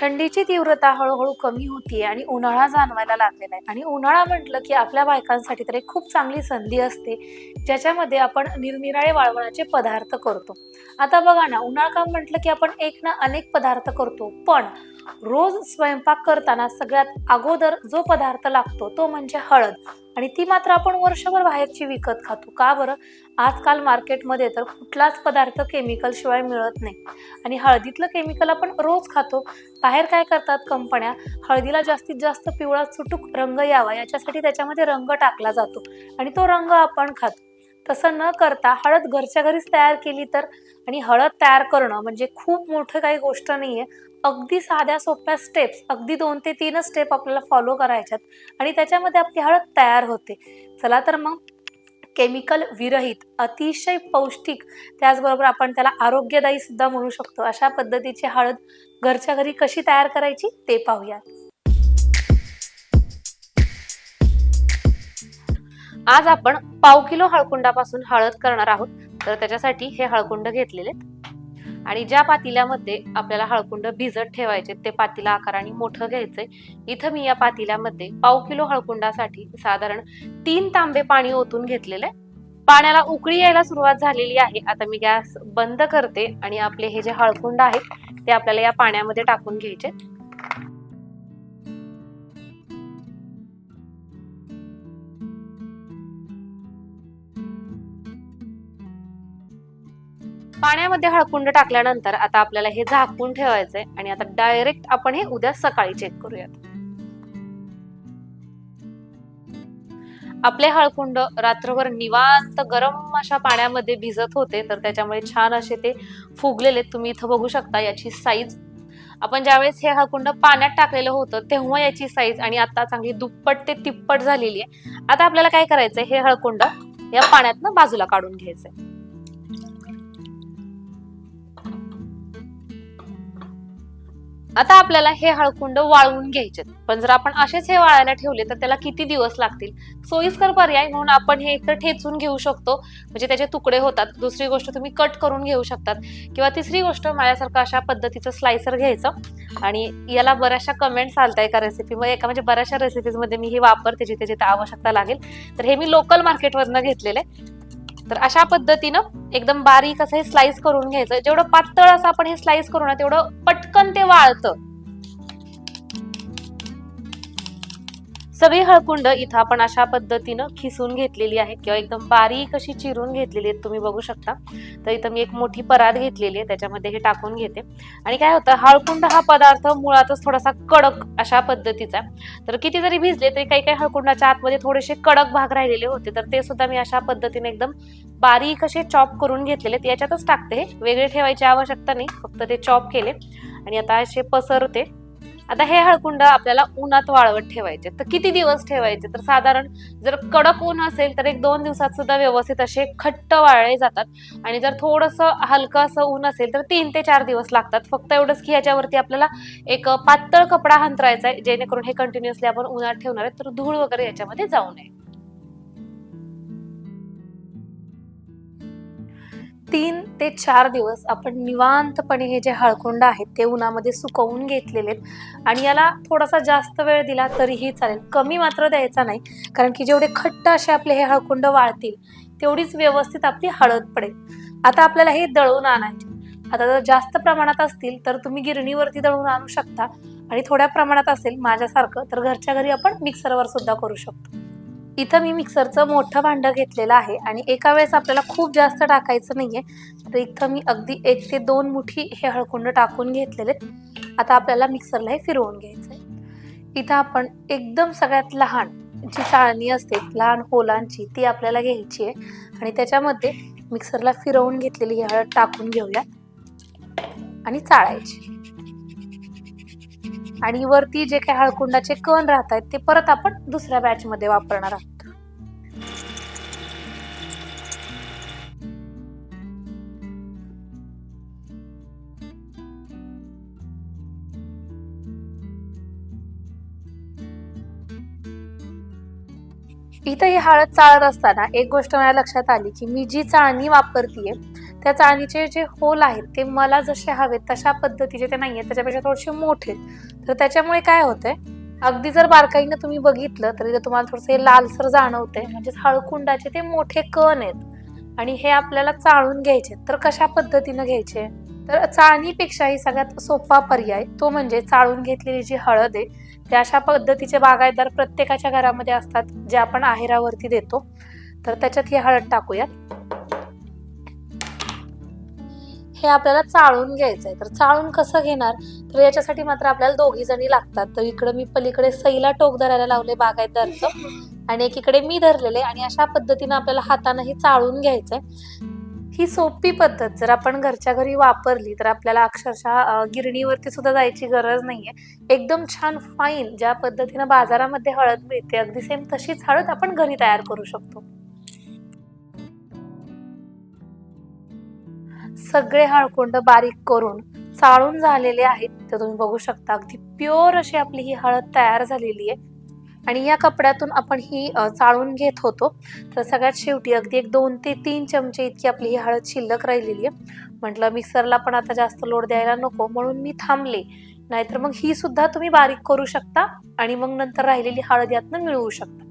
थंडीची तीव्रता हळूहळू कमी होतीये आणि उन्हाळा जाणवायला लागलेला आहे. आणि उन्हाळा म्हटलं की आपल्या बायकांसाठी तर एक खूप चांगली संधी असते ज्याच्यामध्ये आपण निरनिराळे वाळवणाचे पदार्थ करतो. आता बघा ना उन्हाळा काम म्हटलं की आपण एक ना अनेक पदार्थ करतो पण रोज स्वयंपाक करताना सगळ्यात अगोदर जो पदार्थ लागतो तो म्हणजे हळद. आणि ती मात्र आपण वर्षभर बाहेरची विकत खातो. का बरं? आजकाल मार्केटमध्ये तर कुठलाच पदार्थ केमिकल शिवाय मिळत नाही. आणि हळदीतलं केमिकल आपण रोज खातो. बाहेर काय करतात कंपन्या? हळदीला जास्तीत जास्त पिवळा चुटूक रंग यावा याच्यासाठी त्याच्यामध्ये रंग टाकला जातो. आणि तो रंग आपण खातो. तसं न करता हळद घरच्या घरीच तयार केली तर आणि हळद तयार करणं म्हणजे खूप मोठं काही गोष्ट नाही आहे अगदी साध्या सोप्या स्टेप्स अगदी दोन ते तीनच स्टेप आपल्याला फॉलो करायच्यात आणि त्याच्यामध्ये आपली हळद तयार होते. चला तर मग केमिकल विरहित अतिशय पौष्टिक त्याचबरोबर आपण त्याला आरोग्यदायी सुद्धा म्हणू शकतो. अशा पद्धतीची हळद घरच्या घरी कशी तयार करायची ते पाहूया आज आपण पाव किलो हळकुंडापासून हळद करणार आहोत. तर त्याच्यासाठी हे हळकुंड घेतलेले आणि ज्या पातिल्यामध्ये आपल्याला हळकुंड भिजत ठेवायचे ते पातीला आकाराने मोठं घ्यायचंय. इथं मी या पातिल्यामध्ये पाव किलो हळकुंडासाठी साधारण तीन तांबे पाणी ओतून घेतलेले पाण्याला उकळी यायला सुरुवात झालेली आहे. आता मी गॅस बंद करते आणि आपले हे जे हळकुंड आहेत ते आपल्याला या पाण्यामध्ये टाकून घ्यायचे पाण्यामध्ये हळकुंड टाकल्यानंतर आता आपल्याला हे झाकून ठेवायचंय आणि आता डायरेक्ट आपण हे उद्या सकाळी चेक करूयात. आपले हळकुंड रात्रभर निवांत गरम अशा पाण्यामध्ये भिजत होते तर त्याच्यामुळे छान असे ते फुगलेले. तुम्ही इथं बघू शकता याची साईज आपण ज्यावेळेस हे हळकुंड पाण्यात टाकलेलं होतं तेव्हा याची साईज आणि आता चांगली दुप्पट ते तिप्पट झालेली आहे. आता आपल्याला काय करायचंय? हे हळकुंड या पाण्यातनं बाजूला काढून घ्यायचंय. आता आपल्याला हे हळकुंड वाळवून घ्यायचे पण जर आपण असेच हे वाळायला ठेवले तर त्याला किती दिवस लागतील? सोयीस्कर पर्याय म्हणून आपण हे एकतर ठेचून घेऊ शकतो. म्हणजे त्याचे तुकडे होतात. दुसरी गोष्ट तुम्ही कट करून घेऊ शकतात. किंवा तिसरी गोष्ट माझ्यासारखं अशा पद्धतीचं स्लायसर घ्यायचं. आणि याला बऱ्याचशा कमेंट्स आलता एका रेसिपीमध्ये एका म्हणजे बऱ्याचशा रेसिपीजमध्ये मी हे वापरते जिथे जिथे आवश्यकता लागेल. तर हे मी लोकल मार्केटमधनं घेतलेले तर अशा पद्धतीनं एकदम बारीक असं हे स्लाइस करून घ्यायचं. जेवढं पातळ असं आपण हे स्लाइस करू ना तेवढं पटकन ते वाळतं. सगळी हळकुंड इथं आपण अशा पद्धतीनं खिसून घेतलेली आहेत किंवा एकदम बारीक अशी चिरून घेतलेली आहेत तुम्ही बघू शकता तर इथं मी एक मोठी परात घेतलेली आहे त्याच्यामध्ये हे टाकून घेते आणि काय होतं हळकुंड हा पदार्थ मुळातच थोडासा कडक अशा पद्धतीचा आहे. तर किती जरी भिजले तरी काही काही हळकुंडाच्या आतमध्ये थोडेसे कडक भाग राहिलेले होते तर ते सुद्धा मी अशा पद्धतीने एकदम बारीक असे चॉप करून घेतलेले आहेत. याच्यातच टाकते हे वेगळे ठेवायची आवश्यकता नाही फक्त ते चॉप केले आणि आता असे पसरते आता हे हळकुंड आपल्याला उन्हात वाळवत ठेवायचे. तर किती दिवस ठेवायचे? तर साधारण जर कडक ऊन असेल तर एक दोन दिवसात सुद्धा व्यवस्थित असे खट्ट वाळले जातात. आणि जर थोडंसं हलकं असं ऊन असेल तर तीन ते चार दिवस लागतात. फक्त एवढंच की ह्याच्यावरती आपल्याला एक पातळ कपडा हंतरायचा आहे जेणेकरून हे कंटिन्युअसली आपण उन्हात ठेवणार आहे तर धूळ वगैरे याच्यामध्ये जाऊ नये. तीन ते चार दिवस आपण निवांतपणे हे जे हळकुंड आहेत ते उन्हामध्ये सुकवून घेतलेले आहेत. आणि याला थोडासा जास्त वेळ दिला तरीही चालेल. कमी मात्र द्यायचा नाही कारण की जेवढे खट्ट असे आपले हे हळकुंड वाळतील तेवढीच व्यवस्थित आपली हळद पडेल. आता आपल्याला हे दळून आणायचे आता जर जास्त प्रमाणात असतील तर तुम्ही गिरणीवरती दळून आणू शकता. आणि थोड्या प्रमाणात असेल माझ्यासारखं तर घरच्या घरी आपण मिक्सरवर सुद्धा करू शकतो. इथं मी मिक्सरचं मोठं भांडं घेतलेलं आहे आणि एका वेळेस आपल्याला खूप जास्त टाकायचं नाही आहे तर इथं मी अगदी एक ते दोन मुठी हे हळकुंड टाकून घेतलेले आता आपल्याला मिक्सरला हे फिरवून घ्यायचं आहे इथं आपण एकदम सगळ्यात लहान जी चाळणी असते लहान होलांची ती आपल्याला घ्यायची आहे. आणि त्याच्यामध्ये मिक्सरला फिरवून घेतलेली ही हळद टाकून घेऊया. आणि चाळायची. आणि वरती जे काही हळकुंडाचे कण राहत आहेत ते परत आपण दुसऱ्या बॅचमध्ये वापरणार आहोत. इथं ही हळद चाळत असताना एक गोष्ट मला लक्षात आली की मी जी चाळणी वापरतीये त्या चाळणीचे जे होल आहेत ते मला जसे हवेत तशा पद्धतीचे ते नाही आहेत त्याच्यापेक्षा थोडेसे मोठे आहेत. तर त्याच्यामुळे काय होतंय अगदी जर बारकाईनं तुम्ही बघितलं तरी तुम्हाला थोडंसं हे लालसर जाणवतंय. म्हणजेच हळकुंडाचे ते मोठे कण आहेत. आणि हे आपल्याला चाळून घ्यायचे तर कशा पद्धतीनं घ्यायचे? तर चाळणीपेक्षाही सगळ्यात सोपा पर्याय तो म्हणजे चाळून घेतलेली जी हळद आहे ते अशा पद्धतीचे बागायतदार प्रत्येकाच्या घरामध्ये असतात जे आपण आहेरावरती देतो. तर त्याच्यात ही हळद टाकूयात. हे आपल्याला चाळून घ्यायचं आहे. तर चाळून कसं घेणार? तर याच्यासाठी मात्र आपल्याला दोघी जणी लागतात. तर इकडे मी पलीकडे सईला टोक धरायला लावले बागायतदारचं आणि एकीकडे मी धरलेले आणि अशा पद्धतीनं आपल्याला हातानंही चाळून घ्यायचंय. ही सोपी पद्धत जर आपण घरच्या घरी वापरली तर आपल्याला अक्षरशः गिरणीवरती सुद्धा जायची गरज नाहीये. एकदम छान फाईन ज्या पद्धतीनं बाजारामध्ये हळद मिळते अगदी सेम तशीच हळद आपण घरी तयार करू शकतो. सगळे हळकुंड बारीक करून चाळून झालेले आहेत ते तुम्ही बघू शकता अगदी प्युअर अशी आपली ही हळद तयार झालेली आहे. आणि या कपड्यातून आपण ही चाळून घेत होतो. तर सगळ्यात शेवटी अगदी एक दोन ते तीन चमचे इतकी आपली ही हळद शिल्लक राहिलेली आहे. म्हटलं मिक्सरला पण आता जास्त लोड द्यायला नको म्हणून मी थांबले. नाहीतर मग ही सुद्धा तुम्ही बारीक करू शकता आणि मग नंतर राहिलेली हळद यातनं मिळवू शकता.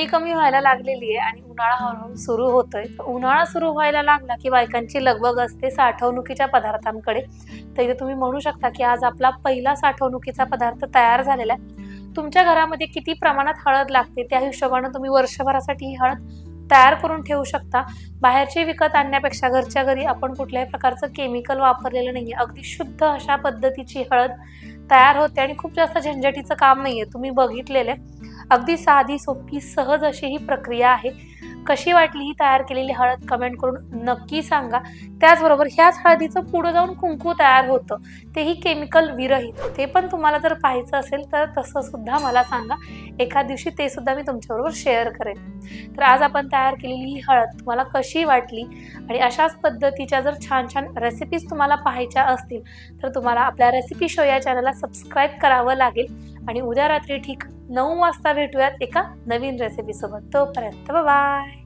थंडी कमी व्हायला लागलेली आहे आणि उन्हाळा हळूहळू सुरू होतोय. तर उन्हाळा सुरू व्हायला लागला की बायकांची लगबग असते साठवणुकीच्या पदार्थांकडे. तर इथे तुम्ही म्हणू शकता की आज आपला पहिला साठवणुकीचा पदार्थ तयार झालेला आहे. तुमच्या घरामध्ये किती प्रमाणात हळद लागते त्या हिशोबानं तुम्ही वर्षभरासाठी ही हळद तयार करून ठेवू शकता. बाहेरची विकत आणण्यापेक्षा घरच्या घरी आपण कुठल्याही प्रकारचं केमिकल वापरलेलं नाही आहे अगदी शुद्ध अशा पद्धतीची हळद तयार होते आणि खूप जास्त झंझटीचं काम नाही आहे तुम्ही बघितलेलं आहे. अगदी साधी सोपी सहज अशी ही प्रक्रिया आहे. कशी वाटली ही तयार केलेली हळद कमेंट करून नक्की सांगा. त्याचबरोबर ह्याच हळदीचं पुढं जाऊन कुंकू तयार होतं. तेही केमिकल विरहित. ते पण तुम्हाला जर पाहायचं असेल तर तसं सुद्धा मला सांगा. एका दिवशी ते सुद्धा मी तुमच्याबरोबर शेअर करेन. तर आज आपण तयार केलेली ही हळद तुम्हाला कशी वाटली? आणि अशाच पद्धतीच्या जर छान छान रेसिपीज तुम्हाला पाहायच्या असतील तर तुम्हाला आपल्या रेसिपी शो या चॅनलला सबस्क्राईब करावं लागेल. आणि उद्या रात्री ठीक नऊ वाजता भेटूयात एका नवीन रेसिपीसोबत तोपर्यंत बाय